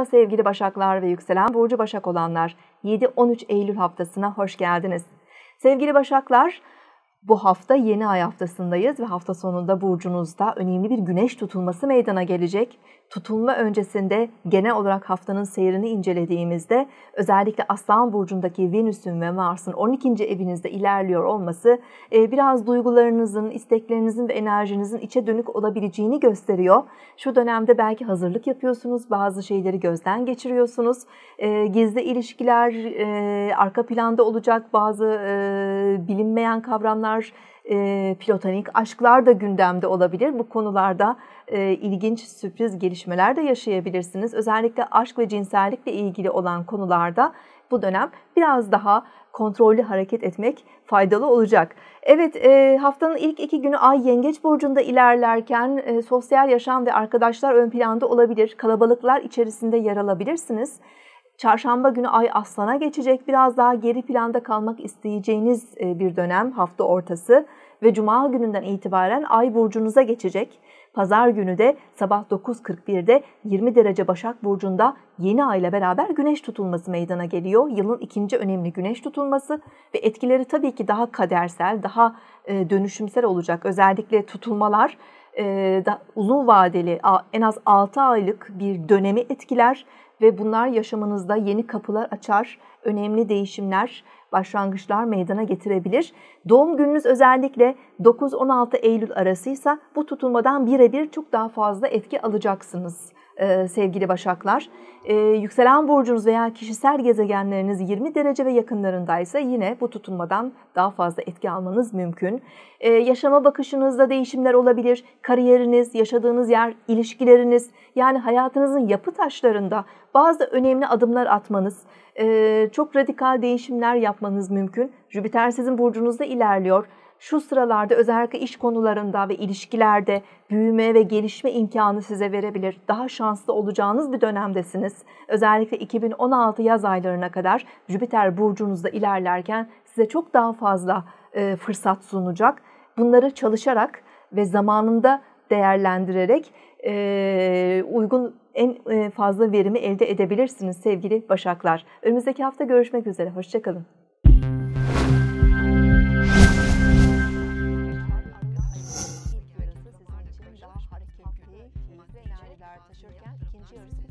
Merhaba sevgili Başaklar ve yükselen Burcu Başak olanlar. 7-13 Eylül haftasına hoş geldiniz. Sevgili Başaklar, bu hafta yeni ay haftasındayız ve hafta sonunda burcunuzda önemli bir güneş tutulması meydana gelecek. Tutulma öncesinde genel olarak haftanın seyrini incelediğimizde özellikle Aslan burcundaki Venüs'ün ve Mars'ın 12. evinizde ilerliyor olması e, biraz duygularınızın, isteklerinizin ve enerjinizin içe dönük olabileceğini gösteriyor. Şu dönemde belki hazırlık yapıyorsunuz, bazı şeyleri gözden geçiriyorsunuz. E, gizli ilişkiler e, arka planda olacak, bazı bilinmeyen kavramlar e, platonik aşklar da gündemde olabilir. Bu konularda e, ilginç sürpriz gelişmeler de yaşayabilirsiniz. Özellikle aşk ve cinsellikle ilgili olan konularda bu dönem biraz daha kontrollü hareket etmek faydalı olacak. Evet e, haftanın ilk iki günü Ay Yengeç Burcu'nda ilerlerken e, sosyal yaşam ve arkadaşlar ön planda olabilir. Kalabalıklar içerisinde yer alabilirsiniz. Çarşamba günü ay aslana geçecek. Biraz daha geri planda kalmak isteyeceğiniz e, bir dönem hafta ortası ve cuma gününden itibaren ay burcunuza geçecek. Pazar günü de sabah 9.41'de 20 derece Başak Burcu'nda yeni ay ile beraber güneş tutulması meydana geliyor. Yılın ikinci önemli güneş tutulması ve etkileri tabii ki daha kadersel, daha e, dönüşümsel olacak. Özellikle tutulmalar e, uzun vadeli en az 6 aylık bir dönemi etkiler ve bunlar yaşamınızda yeni kapılar açar, önemli değişimler, başlangıçlar meydana getirebilir. Doğum gününüz özellikle 9-16 Eylül arasıysa bu tutulmadan birebir çok daha fazla etki alacaksınız e, sevgili Başaklar. E, yükselen burcunuz veya kişisel gezegenleriniz 20 derece ve yakınlarındaysa yine bu tutunmadan daha fazla etki almanız mümkün. E, yaşama bakışınızda değişimler olabilir. Kariyeriniz, yaşadığınız yer, ilişkileriniz yani hayatınızın yapı taşlarında bazı önemli adımlar atmanız, çok radikal değişimler yapmanız mümkün. Jüpiter sizin burcunuzda ilerliyor şu sıralarda özellikle iş konularında ve ilişkilerde büyüme ve gelişme imkanı size verebilir. Daha şanslı olacağınız bir dönemdesiniz. Özellikle 2016 yaz aylarına kadar Jüpiter burcunuzda ilerlerken size çok daha fazla e, fırsat sunacak. Bunları çalışarak ve zamanında değerlendirerek e, uygun en e, fazla verimi elde edebilirsiniz sevgili Başaklar. Önümüzdeki hafta görüşmek üzere. Hoşçakalın. miktarı taşırken ikinci yarısı